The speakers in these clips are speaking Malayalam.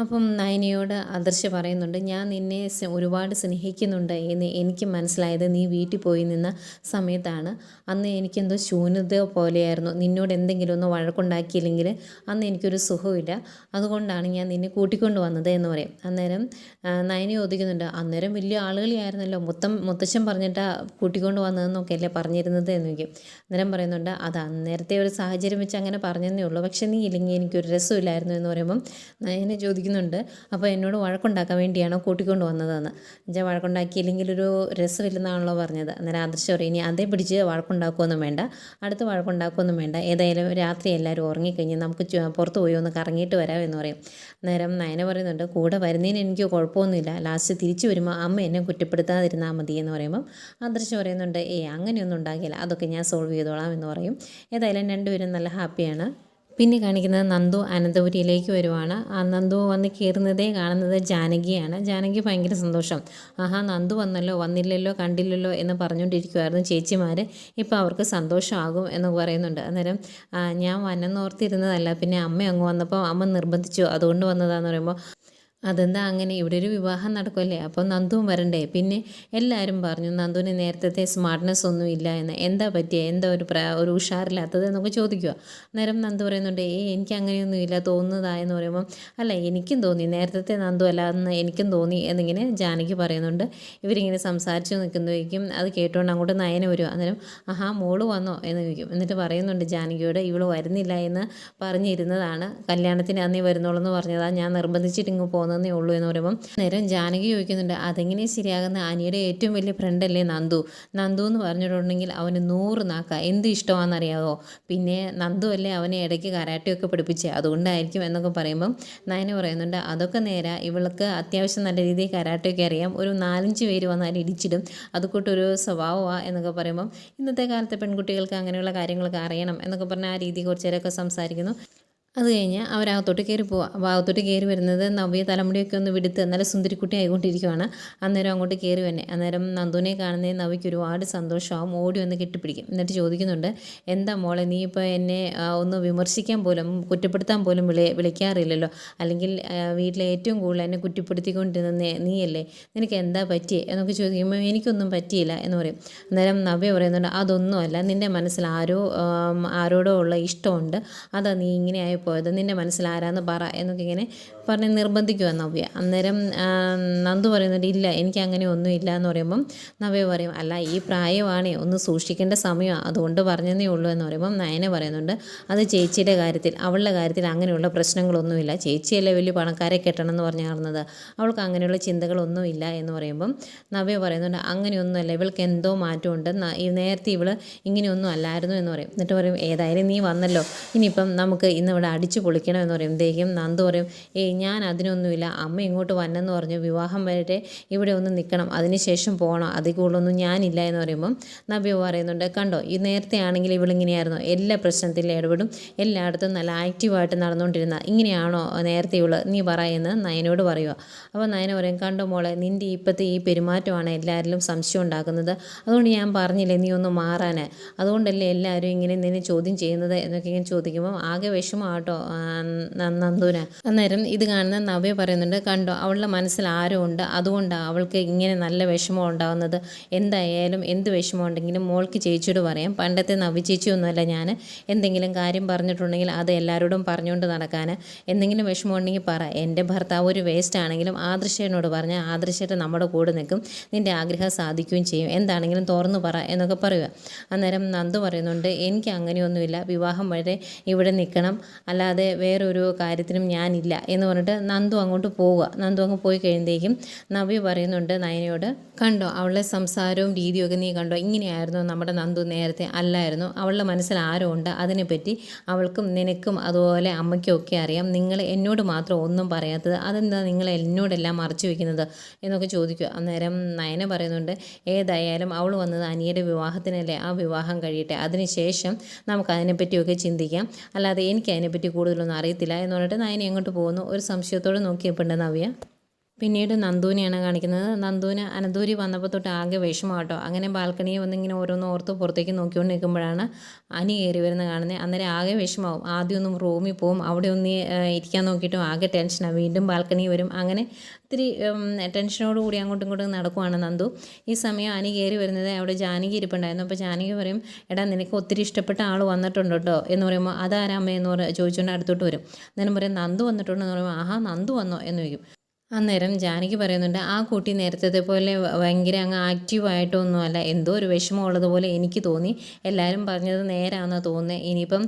അപ്പം നയനയോട് ആദർശ പറയുന്നുണ്ട് ഞാൻ നിന്നെ ഒരുപാട് സ്നേഹിക്കുന്നുണ്ട് എന്ന് എനിക്ക് മനസ്സിലായത് നീ വീട്ടിൽ പോയി നിന്ന സമയത്താണ്. അന്ന് എനിക്കെന്തോ ശൂന്യത പോലെയായിരുന്നു. നിന്നോട് എന്തെങ്കിലും ഒന്ന് വഴക്കുണ്ടാക്കിയില്ലെങ്കിൽ അന്ന് എനിക്കൊരു സുഖമില്ല അതുകൊണ്ടാണ് ഞാൻ നിന്നെ കൂട്ടിക്കൊണ്ട് വന്നത് എന്ന് പറയും. അന്നേരം നയനെ ഒതുക്കുന്നുണ്ട് അന്നേരം വലിയ ആളുകളെയായിരുന്നല്ലോ. മൊത്തം മുത്തച്ഛൻ പറഞ്ഞിട്ടാ കൂട്ടിക്കൊണ്ട് വന്നതെന്നൊക്കെ അല്ലേ പറഞ്ഞിരുന്നത്? എന്ന് ചോദിക്കും. അന്നേരം പറയുന്നുണ്ട് അത് അന്നേരത്തെ ഒരു സാഹചര്യം വെച്ച് അങ്ങനെ പറഞ്ഞതേ ഉള്ളൂ. പക്ഷേ നീ ഇല്ലെങ്കിൽ എനിക്കൊരു രസമില്ലായിരുന്നു. എന്ന് പറയുമ്പം നയനെ ചോദിക്കുന്നുണ്ട് അപ്പോൾ എന്നോട് വഴക്കുണ്ടാക്കാൻ വേണ്ടിയാണോ കൂട്ടിക്കൊണ്ട് വന്നതെന്ന്. എന്നുവെച്ചാൽ വഴക്കുണ്ടാക്കിയില്ലെങ്കിൽ ഒരു രസമില്ലെന്നാണല്ലോ പറഞ്ഞത്. അന്നേരം ആദർശം പറയും ഇനി അതേ പിടിച്ച് വഴക്കുണ്ടാക്കുമൊന്നും വേണ്ട. അടുത്ത് വഴക്കുണ്ടാക്കുമൊന്നും വേണ്ട. ഏതായാലും രാത്രി എല്ലാവരും ഉറങ്ങിക്കഴിഞ്ഞ് നമുക്ക് പുറത്ത് പോയി ഒന്ന് കറങ്ങിയിട്ട് വരാം എന്ന് പറയും. അന്നേരം നയന പറയുന്നുണ്ട് കൂടെ വരുന്നതിന് എനിക്ക് കുഴപ്പമൊന്നുമില്ല. ലാസ്റ്റ് തിരിച്ചു വരുമ്പോൾ അമ്മ എന്നെ കുറ്റപ്പെടുത്താതിരുന്നാൽ മതി എന്ന് പറയുമ്പം ആദർശം പറയുന്നുണ്ട് ഏ അങ്ങനെയൊന്നും ഉണ്ടാകില്ല അതൊക്കെ ഞാൻ സോൾവ് ചെയ്തോളാം എന്ന് പറയും. ഏതായാലും രണ്ടുപേരും നല്ല ഹാപ്പിയാണ്. പിന്നെ കാണിക്കുന്നത് നന്ദു അനന്തപുരിയിലേക്ക് വരുവാണ്. ആ നന്ദു വന്ന് കയറുന്നതേ കാണുന്നത് ജാനകിയാണ്. ജാനകി ഭയങ്കര സന്തോഷം. ആഹാ നന്ദു വന്നല്ലോ വന്നില്ലല്ലോ കണ്ടില്ലല്ലോ എന്ന് പറഞ്ഞുകൊണ്ടിരിക്കുമായിരുന്നു ചേച്ചിമാർ ഇപ്പോൾ അവർക്ക് സന്തോഷമാകും എന്ന് പറയുന്നുണ്ട്. അന്നേരം ഞാൻ വന്നെന്നോർത്തിരുന്നതല്ല പിന്നെ അമ്മ അങ്ങ് വന്നപ്പോൾ അമ്മ നിർബന്ധിച്ചു. അതുകൊണ്ട് വന്നതാന്ന് പറയുമ്പോൾ അതെന്താ അങ്ങനെ? ഇവിടെ ഒരു വിവാഹം നടക്കുമല്ലേ അപ്പോൾ നന്ദുവും വരണ്ടേ? പിന്നെ എല്ലാവരും പറഞ്ഞു നന്ദുവിന് നേരത്തെ സ്മാർട്ട്നെസ് ഒന്നും ഇല്ല എന്ന്. എന്താ പറ്റിയ? എന്താ ഒരു പ്രാ ഒരു ഉഷാറില്ലാത്തത്? എന്നൊക്കെ ചോദിക്കുക അന്നേരം നന്ദു പറയുന്നുണ്ട് ഏ എനിക്ക് അങ്ങനെയൊന്നും ഇല്ല തോന്നുന്നതാ എന്ന് പറയുമ്പം അല്ല എനിക്കും തോന്നി. നേരത്തെ നന്ദു അല്ല എന്ന് എനിക്കും തോന്നി എന്നിങ്ങനെ ജാനകി പറയുന്നുണ്ട്. ഇവരിങ്ങനെ സംസാരിച്ചു നിൽക്കുന്നതായിരിക്കും അത് കേട്ടുകൊണ്ട് അങ്ങോട്ട് നയന വരും. അന്നേരം ആഹാ മോൾ വന്നോ? എന്ന് ചോദിക്കും. എന്നിട്ട് പറയുന്നുണ്ട് ജാനകിയോട് ഇവൾ വരുന്നില്ല എന്ന് പറഞ്ഞിരുന്നതാണ്. കല്യാണത്തിന് അന്നേ വരുന്നുള്ളൂ എന്ന് പറഞ്ഞതാണ് ഞാൻ നിർബന്ധിച്ചിട്ട് ഇങ്ങ് പോകുന്നതേ ഉള്ളൂ എന്ന് പറയുമ്പം നേരം ജാനകി ചോദിക്കുന്നുണ്ട് അതെങ്ങനെ ശരിയാകുന്ന? അനിയുടെ ഏറ്റവും വലിയ ഫ്രണ്ട് അല്ലേ നന്ദു? നന്ദു എന്ന് പറഞ്ഞിട്ടുണ്ടെങ്കിൽ അവന് നൂറ് നാക്ക. എന്ത് ഇഷ്ടമാണെന്നറിയാവോ? പിന്നെ നന്ദു അല്ലേ അവനെ ഇടയ്ക്ക് കരാട്ടിയൊക്കെ പഠിപ്പിച്ചേ. അതുകൊണ്ടായിരിക്കും എന്നൊക്കെ പറയുമ്പം നയന പറയുന്നുണ്ട് അതൊക്കെ നേരെ. ഇവൾക്ക് അത്യാവശ്യം നല്ല രീതിയിൽ കരാട്ടിയൊക്കെ അറിയാം. ഒരു നാലഞ്ച് പേര് വന്നാൽ ഇടിച്ചിടും. അതുകൂട്ടൊരു സ്വഭാവമാണ് എന്നൊക്കെ പറയുമ്പം ഇന്നത്തെ കാലത്തെ പെൺകുട്ടികൾക്ക് അങ്ങനെയുള്ള കാര്യങ്ങളൊക്കെ അറിയണം എന്നൊക്കെ പറഞ്ഞാൽ ആ രീതി കുറച്ചേരൊക്കെ സംസാരിക്കുന്നു. അത് കഴിഞ്ഞ് അവരകത്തോട്ട് കയറി പോവാം. അപ്പോൾ അകത്തോട്ട് കയറി വരുന്നത് നവ്യ തലമുടിയൊക്കെ ഒന്ന് വിടുത്ത് നല്ല സുന്ദരിക്കുട്ടി ആയിക്കൊണ്ടിരിക്കുവാണ്. അന്നേരം അങ്ങോട്ട് കയറി വന്നെ. അന്നേരം നന്ദുവിനെ കാണുന്നതിന് നവ്യയ്ക്ക് ഒരുപാട് സന്തോഷമാവും ഓടി വന്ന് കെട്ടിപ്പിടിക്കും. എന്നിട്ട് ചോദിക്കുന്നുണ്ട് എന്താ മോളെ നീ ഇപ്പോൾ എന്നെ ഒന്ന് വിമർശിക്കാൻ പോലും കുറ്റപ്പെടുത്താൻ പോലും വിളി വിളിക്കാറില്ലല്ലോ? അല്ലെങ്കിൽ വീട്ടിലെ ഏറ്റവും കൂടുതൽ എന്നെ കുറ്റപ്പെടുത്തിക്കൊണ്ടിരുന്ന നീയല്ലേ? നിനക്ക് എന്താ പറ്റിയേ? എന്നൊക്കെ ചോദിക്കുമ്പോൾ എനിക്കൊന്നും പറ്റിയില്ല എന്ന് പറയും. അന്നേരം നവ്യ പറയുന്നുണ്ട് അതൊന്നുമല്ല. നിന്റെ മനസ്സിൽ ആരോ ആരോടോ ഉള്ള ഇഷ്ടമുണ്ട്. അതാ നീ ഇങ്ങനെ ആയി പോയത്. നിന്റെ മനസ്സിൽ ആരാന്ന് പറ എന്നൊക്കെ ഇങ്ങനെ പറഞ്ഞ് നിർബന്ധിക്കുക നവ്യ. അന്നേരം നന്ദു പറയുന്നുണ്ട് ഇല്ല എനിക്ക് അങ്ങനെ ഒന്നും ഇല്ല എന്ന് പറയുമ്പം നവ്യ പറയും അല്ല ഈ പ്രായമാണേ ഒന്ന് സൂക്ഷിക്കേണ്ട സമയമാണ് അതുകൊണ്ട് പറഞ്ഞതേ ഉള്ളൂ എന്ന് പറയുമ്പം നയന പറയുന്നുണ്ട് അത് ചേച്ചിയുടെ കാര്യത്തിൽ അവളുടെ കാര്യത്തിൽ അങ്ങനെയുള്ള പ്രശ്നങ്ങളൊന്നുമില്ല. ചേച്ചിയല്ലേ വലിയ പണക്കാരെ കെട്ടണം എന്ന് പറഞ്ഞു നടന്നത്. അവൾക്ക് അങ്ങനെയുള്ള ചിന്തകളൊന്നും ഇല്ല എന്ന് പറയുമ്പം നവ്യ പറയുന്നുണ്ട് അങ്ങനെയൊന്നുമല്ല ഇവൾക്ക് എന്തോ മാറ്റമുണ്ട്. നേരത്തെ ഇവൾ ഇങ്ങനെയൊന്നും അല്ലായിരുന്നു എന്ന് പറയും. എന്നിട്ട് പറയും ഏതായാലും നീ വന്നല്ലോ. ഇനിയിപ്പം നമുക്ക് ഇന്ന് ഇവിടെ അടിച്ചു പൊളിക്കണം എന്ന് പറയും. ദേഹം നന്ദു പറയും ഏയ് ഞാൻ അതിനൊന്നുമില്ല. അമ്മ ഇങ്ങോട്ട് വന്നെന്ന് പറഞ്ഞു വിവാഹം വരെ ഇവിടെ ഒന്ന് നിൽക്കണം അതിനുശേഷം പോകണം അതിൽ കൂടുതലൊന്നും ഞാനില്ല എന്ന് പറയുമ്പം നബി പറയുന്നുണ്ട് കണ്ടോ ഈ നേരത്തെ ആണെങ്കിൽ ഇവളിങ്ങനെയായിരുന്നു എല്ലാ പ്രശ്നത്തിലും ഇടപെടും. എല്ലായിടത്തും നല്ല ആക്റ്റീവായിട്ട് നടന്നുകൊണ്ടിരുന്ന ഇങ്ങനെയാണോ നേരത്തെ ഇവൾ നീ പറയുന്നത് നയനോട് പറയുക അപ്പോൾ നയന പറയും കണ്ടോ മോളെ നിന്റെ ഇപ്പോഴത്തെ ഈ പെരുമാറ്റമാണ് എല്ലാവരിലും സംശയം ഉണ്ടാക്കുന്നത്. അതുകൊണ്ട് ഞാൻ പറഞ്ഞില്ലേ നീ ഒന്ന് മാറാൻ അതുകൊണ്ടല്ലേ എല്ലാവരും ഇങ്ങനെ നിന്നെ ചോദ്യം ചെയ്യുന്നത്? എന്നൊക്കെ ഇങ്ങനെ ചോദിക്കുമ്പോൾ ആകെ വിഷമമാട്ടോ നന്ദുന. അന്നേരം ഇത് കാണുന്ന നവ്യ പറയുന്നുണ്ട് കണ്ടോ അവളുടെ മനസ്സിൽ ആരും ഉണ്ട് അതുകൊണ്ടാണ് അവൾക്ക് ഇങ്ങനെ നല്ല വിഷമം ഉണ്ടാകുന്നത് എന്തായാലും എന്ത് വിഷമം ഉണ്ടെങ്കിലും മോൾക്ക് ചേച്ചിയോട് പറയാം. പണ്ടത്തെ നവ്യ ചേച്ചിയൊന്നുമല്ല ഞാൻ എന്തെങ്കിലും കാര്യം പറഞ്ഞിട്ടുണ്ടെങ്കിൽ അത് എല്ലാവരോടും പറഞ്ഞുകൊണ്ട് നടക്കാൻ എന്തെങ്കിലും വിഷമം ഉണ്ടെങ്കിൽ പറ. എന്റെ ഭർത്താവ് ഒരു വേസ്റ്റ് ആണെങ്കിലും ആദൃശ്യനോട് പറഞ്ഞാൽ ആദർശത്തെ നമ്മുടെ കൂടെ നിൽക്കും. നിന്റെ ആഗ്രഹം സാധിക്കുകയും ചെയ്യും. എന്താണെങ്കിലും തുറന്നു പറ എന്നൊക്കെ പറയുക. അന്നേരം നന്ദു പറയുന്നുണ്ട് എനിക്ക് അങ്ങനെയൊന്നുമില്ല. വിവാഹം വരെ ഇവിടെ നിൽക്കണം. അല്ലാതെ വേറൊരു കാര്യത്തിനും ഞാനില്ല എന്ന് പറഞ്ഞിട്ട് നന്ദു അങ്ങോട്ട് പോവുക. നന്ദു അങ്ങ് പോയി കഴിയുമ്പോഴേക്കും നവ്യ പറയുന്നുണ്ട് നയനയോട് കണ്ടോ അവളുടെ സംസാരവും രീതിയൊക്കെ നീ കണ്ടോ? ഇങ്ങനെയായിരുന്നു നമ്മുടെ നന്ദു നേരത്തെ അല്ലായിരുന്നു. അവളുടെ മനസ്സിൽ ആരോ ഉണ്ട് അതിനെപ്പറ്റി അവൾക്കും നിനക്കും അതുപോലെ അമ്മയ്ക്കും ഒക്കെ അറിയാം. നിങ്ങൾ എന്നോട് മാത്രം ഒന്നും പറയാത്തത് അതെന്താ നിങ്ങൾ എന്നോടെല്ലാം മറച്ചു വയ്ക്കുന്നത് എന്നൊക്കെ ചോദിക്കുക. അന്നേരം നയന പറയുന്നുണ്ട് ഏതായാലും അവൾ വന്നത് അനിയുടെ വിവാഹത്തിനല്ലേ? ആ വിവാഹം കഴിയട്ടെ. അതിനുശേഷം നമുക്ക് അതിനെപ്പറ്റിയൊക്കെ ചിന്തിക്കാം. അല്ലാതെ എനിക്ക് അതിനെപ്പറ്റി കൂടുതലൊന്നും അറിയത്തില്ല എന്ന് പറഞ്ഞിട്ട് നയനി എങ്ങോട്ട് പോകുന്നു. ഒരു സംശയത്തോടെ നോക്കിയപ്പോണ്ട് നവ്യ. പിന്നീട് നന്ദുവിനെയാണ് കാണിക്കുന്നത്. നന്ദുവിന് അനന്തൂരി വന്നപ്പോൾ തൊട്ട് ആകെ വിഷമം കേട്ടോ അങ്ങനെ ബാൽക്കണിയിൽ വന്നിങ്ങനെ ഓരോന്ന് ഓർത്ത് പുറത്തേക്ക് നോക്കിക്കൊണ്ട് നിൽക്കുമ്പോഴാണ് അനി കയറി വരുന്നത് കാണുന്നത് അന്നേരം ആകെ വിഷമാവും ആദ്യം ഒന്നും റൂമിൽ പോവും. അവിടെ ഒന്ന് ഇരിക്കാൻ നോക്കിയിട്ടും ആകെ ടെൻഷനാണ് വീണ്ടും ബാൽക്കണി വരും. അങ്ങനെ ഇത്തിരി ടെൻഷനോട് കൂടി അങ്ങോട്ടും ഇങ്ങോട്ടും നടക്കുവാണ് നന്ദു. ഈ സമയം അനി കയറി വരുന്നത് അവിടെ ജാനകി ഇരിപ്പുണ്ടായിരുന്നു. അപ്പോൾ ജാനകി പറയും എടാ നിനക്ക് ഒത്തിരി ഇഷ്ടപ്പെട്ട ആൾ വന്നിട്ടുണ്ട് കേട്ടോ. എന്ന് പറയുമ്പോൾ അതാരാമ്മ എന്ന് പറ ചോദിച്ചുകൊണ്ട് അടുത്തോട്ട് വരും. അന്നേരം പറയും നന്ദു വന്നിട്ടുണ്ടെന്ന് പറയുമ്പോൾ ആഹാ നന്ദു വന്നോ? എന്ന് ചോദിക്കും. അന്നേരം ജാനകി പറയുന്നുണ്ട് ആ കുട്ടി നേരത്തെ പോലെ ഭയങ്കര അങ്ങ് ആക്റ്റീവായിട്ടൊന്നുമല്ല എന്തോ ഒരു വിഷമമുള്ളതുപോലെ എനിക്ക് തോന്നി. എല്ലാവരും പറഞ്ഞത് നേരാണെന്ന് തോന്നുന്നത് ഇനിയിപ്പം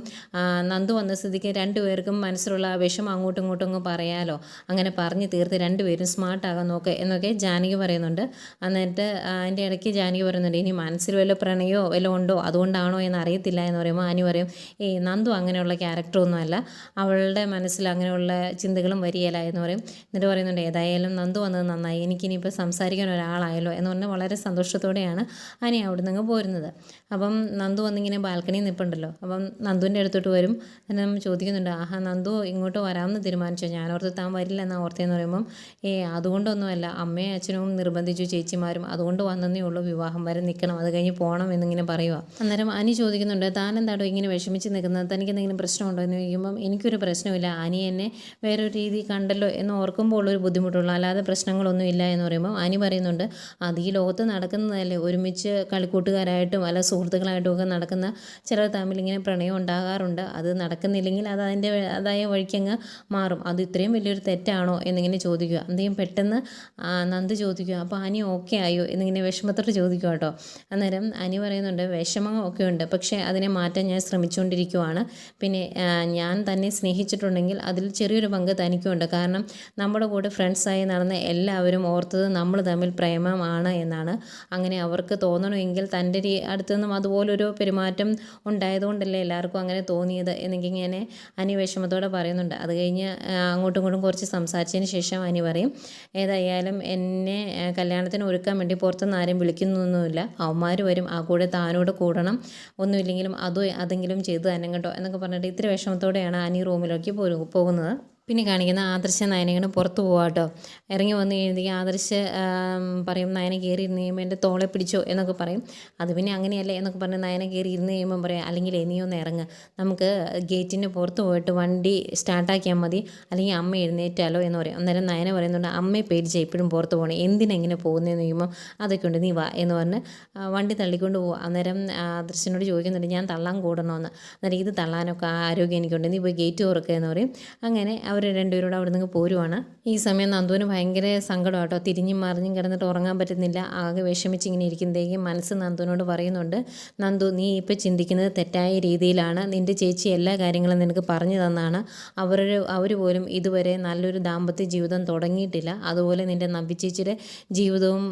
നന്ദു വന്ന സ്ഥിതിക്ക് രണ്ടുപേർക്കും മനസ്സിലുള്ള ആ വിഷമം അങ്ങോട്ടും ഇങ്ങോട്ടും അങ്ങ് പറയാലോ. അങ്ങനെ പറഞ്ഞ് തീർത്ത് രണ്ടുപേരും സ്മാർട്ടാകാൻ നോക്കുക എന്നൊക്കെ ജാനകി പറയുന്നുണ്ട്. എന്നിട്ട് അതിന്റെ ഇടയ്ക്ക് ജാനകി പറയുന്നുണ്ട് ഇനി മനസ്സിൽ വല്ല പ്രണയോ വല്ല ഉണ്ടോ? അതുകൊണ്ടാണോ എന്ന് അറിയത്തില്ല എന്ന് പറയുമ്പോൾ ആനി പറയും ഏയ് നന്ദു അങ്ങനെയുള്ള ക്യാരക്ടറൊന്നുമല്ല അവളുടെ മനസ്സിൽ അങ്ങനെയുള്ള ചിന്തകളും വരികയില്ല എന്ന് പറയും. എന്നിട്ട് പറയുന്നുണ്ട് ഏതായാലും നന്ദു വന്നത് നന്നായി. എനിക്കിനിയിപ്പോൾ സംസാരിക്കാൻ ഒരാളായല്ലോ എന്ന് പറഞ്ഞാൽ വളരെ സന്തോഷത്തോടെയാണ് അനി അവിടെ നിന്ന് പോരുന്നത്. അപ്പം നന്ദു വന്നിങ്ങനെ ബാൽക്കണിയിൽ നിൽപ്പുണ്ടല്ലോ. അപ്പം നന്ദുവിന്റെ അടുത്തോട്ട് വരും. എന്നെ ചോദിക്കുന്നുണ്ട് ആഹാ നന്ദു ഇങ്ങോട്ട് വരാമെന്ന് തീരുമാനിച്ചു? ഞാനോർത്ത് താൻ വരില്ല എന്നാ ഓർത്തേന്ന് പറയുമ്പം ഏ അതുകൊണ്ടൊന്നുമല്ല. അമ്മയും അച്ഛനും നിർബന്ധിച്ചു ചേച്ചിമാരും അതുകൊണ്ട് വന്നതേ ഉള്ളൂ. വിവാഹം വരെ നിൽക്കണം. അത് കഴിഞ്ഞ് പോകണം എന്നിങ്ങനെ പറയുക അന്നേരം അനി ചോദിക്കുന്നുണ്ട് താൻ എന്താടോ ഇങ്ങനെ വിഷമിച്ച് നിൽക്കുന്നത്? തനിക്ക് എന്തെങ്കിലും പ്രശ്നമുണ്ടോ? എന്ന് ചോദിക്കുമ്പം എനിക്കൊരു പ്രശ്നമില്ല അനി എന്നെ വേറൊരു രീതി കണ്ടല്ലോ എന്ന് ഓർക്കുമ്പോൾ ഉള്ളൊരു ബുദ്ധിമുട്ട് ബുദ്ധിമുട്ടുള്ളൂ. അല്ലാതെ പ്രശ്നങ്ങളൊന്നും ഇല്ല എന്ന് പറയുമ്പോൾ അനി പറയുന്നുണ്ട് അത് ഈ ലോകത്ത് നടക്കുന്നതല്ലേ? ഒരുമിച്ച് കളിക്കൂട്ടുകാരായിട്ടും അല്ല സുഹൃത്തുക്കളായിട്ടും ഒക്കെ നടക്കുന്ന ചിലർ തമ്മിൽ ഇങ്ങനെ പ്രണയം ഉണ്ടാകാറുണ്ട്. അത് നടക്കുന്നില്ലെങ്കിൽ അത് അതിന്റെ അതായ വഴിക്കങ്ങ് മാറും. അത് ഇത്രയും വലിയൊരു തെറ്റാണോ? എന്നിങ്ങനെ ചോദിക്കുക. എന്തെങ്കിലും പെട്ടെന്ന് നന്ദ് ചോദിക്കുക അപ്പോൾ അനി ഓക്കെ ആയോ? എന്നിങ്ങനെ വിഷമത്തോട് ചോദിക്കുക കേട്ടോ. അന്നേരം അനി പറയുന്നുണ്ട് വിഷമം ഒക്കെ ഉണ്ട്. പക്ഷേ അതിനെ മാറ്റാൻ ഞാൻ ശ്രമിച്ചുകൊണ്ടിരിക്കുവാണ്. പിന്നെ ഞാൻ തന്നെ സ്നേഹിച്ചിട്ടുണ്ടെങ്കിൽ അതിൽ ചെറിയൊരു പങ്ക് തനിക്കുണ്ട്. കാരണം നമ്മുടെ കൂടെ ഫ്രണ്ട് ഫ്രണ്ട്സായി നടന്ന എല്ലാവരും ഓർത്തത് നമ്മൾ തമ്മിൽ പ്രേമമാണ് എന്നാണ്. അങ്ങനെ അവർക്ക് തോന്നണമെങ്കിൽ തന്റെ അടുത്തു നിന്നും അതുപോലൊരു പെരുമാറ്റം ഉണ്ടായതുകൊണ്ടല്ലേ എല്ലാവർക്കും അങ്ങനെ തോന്നിയത് എന്നിങ്ങനെ അനി വിഷമത്തോടെ പറയുന്നുണ്ട്. അത് കഴിഞ്ഞ് അങ്ങോട്ടും ഇങ്ങോട്ടും കുറച്ച് സംസാരിച്ചതിന് ശേഷം അനി പറയും ഏതായാലും എന്നെ കല്യാണത്തിന് ഒരുക്കാൻ വേണ്ടി പുറത്തുനിന്ന് ആരും വിളിക്കുന്നൊന്നുമില്ല. അവന്മാർ വരും. ആ കൂടെ താനോട് കൂടണം. ഒന്നുമില്ലെങ്കിലും അതോ അതെങ്കിലും ചെയ്തു തന്നെ കേട്ടോ. എന്നൊക്കെ പറഞ്ഞിട്ട് ഇത്തിരി വിഷമത്തോടെയാണ് അനി റൂമിലേക്ക് പോകുന്നത്. പിന്നെ കാണിക്കുന്ന ആദർശ നയനങ്ങനെ പുറത്ത് പോവാം കേട്ടോ. ഇറങ്ങി വന്നു കഴിഞ്ഞാൽ ആദർശ പറയും നയന കയറി ഇരുന്ന് കഴിയുമ്പോൾ എന്റെ തോളെ പിടിച്ചോ എന്നൊക്കെ പറയും. അത് പിന്നെ അങ്ങനെയല്ലേ എന്നൊക്കെ പറഞ്ഞ് നയന കയറി ഇരുന്ന് കഴിയുമ്പം പറയാം അല്ലെങ്കിൽ നീ ഇറങ്ങുക നമുക്ക് ഗേറ്റിന്റെ പുറത്ത് പോയിട്ട് വണ്ടി സ്റ്റാർട്ടാക്കിയാൽ മതി. അല്ലെങ്കിൽ അമ്മ എഴുന്നേറ്റാലോ എന്ന് പറയും. അന്നേരം നയന പറയുന്നുണ്ട് അമ്മയെ പേടിച്ച് എപ്പോഴും പുറത്ത് പോകണം എന്തിനെങ്ങനെ പോകുന്നതെന്ന് ചോദിക്കുമ്പോൾ അതൊക്കെ ഉണ്ട് നീ വാ എന്ന് പറഞ്ഞ് വണ്ടി തള്ളിക്കൊണ്ട് പോവുക അന്നേരം ആദർശനോട് ചോദിക്കുന്നുണ്ട് ഞാൻ തള്ളാൻ കൂടണമെന്ന് അന്നേരം ഇത് തള്ളാനൊക്കെ ആരോഗ്യം എനിക്കുണ്ട്. നീ പോയി ഗേറ്റ് തുറക്കുക എന്ന് പറയും. അങ്ങനെ അവർ അവർ രണ്ടുപേരോട് അവിടെ നിന്ന് പോരുവാണ്. ഈ സമയം നന്ദുവിന് ഭയങ്കര സങ്കടം കേട്ടോ തിരിഞ്ഞും മറിഞ്ഞും കിടന്നിട്ട് ഉറങ്ങാൻ പറ്റുന്നില്ല. ആകെ വിഷമിച്ച് ഇങ്ങനെ ഇരിക്കുന്നതേക്കും മനസ്സ് നന്ദുവിനോട് പറയുന്നുണ്ട് നന്ദു നീ ഇപ്പോൾ ചിന്തിക്കുന്നത് തെറ്റായ രീതിയിലാണ്. നിന്റെ ചേച്ചി എല്ലാ കാര്യങ്ങളും നിനക്ക് പറഞ്ഞു തന്നാണ്. അവർ അവർ പോലും ഇതുവരെ നല്ലൊരു ദാമ്പത്യ ജീവിതം തുടങ്ങിയിട്ടില്ല. അതുപോലെ നിന്റെ ചേച്ചിയുടെ ജീവിതവും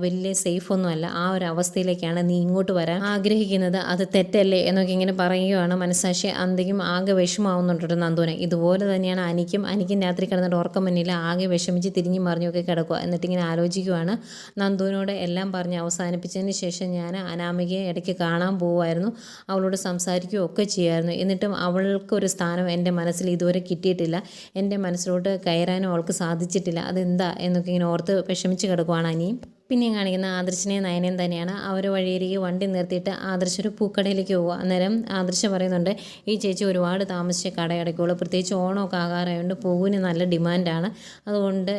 വലിയ സേഫ് ഒന്നുമല്ല ആ ഒരു അവസ്ഥയിലേക്കാണ് നീ ഇങ്ങോട്ട് വരാൻ ആഗ്രഹിക്കുന്നത്. അത് തെറ്റല്ലേ? എന്നൊക്കെ ഇങ്ങനെ പറയുകയാണ് മനസ്സാക്ഷി. അന്തിക്കും ആകെ വിഷമാവുന്നുണ്ടോ നന്ദുവിനെ. ഇതുപോലെ തന്നെയാണ് അനിക്ക് അനിക്കും അനിക്കും രാത്രി കിടന്നിട്ട് ഉറക്കം മുന്നില്ല ആകെ വിഷമിച്ച് തിരിഞ്ഞു മറിഞ്ഞൊക്കെ കിടക്കുക എന്നിട്ടിങ്ങനെ ആലോചിക്കുവാണ്. നന്ദുവിനോട് എല്ലാം പറഞ്ഞ് അവസാനിപ്പിച്ചതിന് ശേഷം ഞാൻ അനാമികയെ ഇടയ്ക്ക് കാണാൻ പോവുമായിരുന്നു. അവളോട് സംസാരിക്കുകയും ഒക്കെ ചെയ്യുമായിരുന്നു. എന്നിട്ടും അവൾക്കൊരു സ്ഥാനം എന്റെ മനസ്സിൽ ഇതുവരെ കിട്ടിയിട്ടില്ല. എന്റെ മനസ്സിലോട്ട് കയറാനും അവൾക്ക് സാധിച്ചിട്ടില്ല. അതെന്താ എന്നൊക്കെ ഇങ്ങനെ ഓർത്ത് വിഷമിച്ച് കിടക്കുവാണ് അനിയും. പിന്നെയും കാണിക്കുന്ന ആദർശിനെയും നയനയും തന്നെയാണ് അവർ വഴിയരികെ വണ്ടി നിർത്തിയിട്ട് ആദർശ് ഒരു പൂക്കടയിലേക്ക് പോകുക അന്നേരം ആദർശ പറയുന്നുണ്ട് ഈ ചേച്ചി ഒരുപാട് താമസിച്ച് കടയടയ്ക്കുള്ളൂ. പ്രത്യേകിച്ച് ഓണമൊക്കെ ആകാറായതുകൊണ്ട് പൂവിന് നല്ല ഡിമാൻഡാണ്. അതുകൊണ്ട്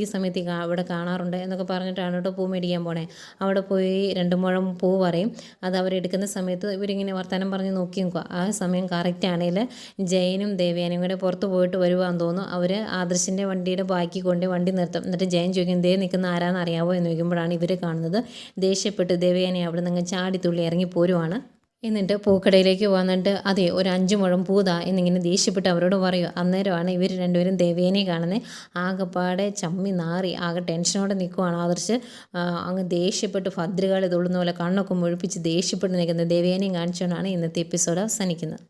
ഈ സമയത്ത് അവിടെ കാണാറുണ്ട് എന്നൊക്കെ പറഞ്ഞിട്ടാണ് കേട്ടോ പൂ മേടിക്കാൻ പോണേ. അവിടെ പോയി രണ്ട് മുഴം പൂ പറയും. അത് അവരെടുക്കുന്ന സമയത്ത് ഇവരിങ്ങനെ വർത്തമാനം പറഞ്ഞ് നോക്കി നോക്കുക ആ സമയം കറക്റ്റ് ആണെങ്കിൽ ജയനും ദേവയാനും കൂടെ പുറത്ത് പോയിട്ട് വരുവാന്ന് തോന്നുന്നു. അവർ ആദർശിന്റെ വണ്ടിയുടെ ബാക്കി കൊണ്ട് വണ്ടി നിർത്തും. എന്നിട്ട് ജയൻ ചോദിക്കും ദേ നിൽക്കുന്ന ആരാന്നറിയാവോ എന്ന് ചോദിക്കുമ്പോഴാണ് ഇവർ കാണുന്നത്. ദേഷ്യപ്പെട്ട് ദേവയാനെ അവിടെ നിന്ന് ചാടിത്തുള്ളി ഇറങ്ങി പോരുവാണ്. എന്നിട്ട് പൂക്കടയിലേക്ക് വന്നിട്ട് അതെ ഒരു അഞ്ചു മുഴം പൂതാ എന്നിങ്ങനെ ദേഷ്യപ്പെട്ട് അവരോട് പറയും അന്നേരമാണ് ഇവർ രണ്ടുപേരും ദേവേനെ കാണുന്നത്. ആകെപ്പാടെ ചമ്മി നാറി ആകെ ടെൻഷനോടെ നിൽക്കുവാണ് ആദർശ്. അങ്ങ് ദേഷ്യപ്പെട്ട് ഭദ്രകാളി തുള്ളുന്ന പോലെ കണ്ണൊക്കെ മുഴിപ്പിച്ച് ദേഷ്യപ്പെട്ട് നിൽക്കുന്ന ദേവേനെയും കാണിച്ചുകൊണ്ടാണ് ഇന്നത്തെ എപ്പിസോഡ് അവസാനിക്കുന്നത്.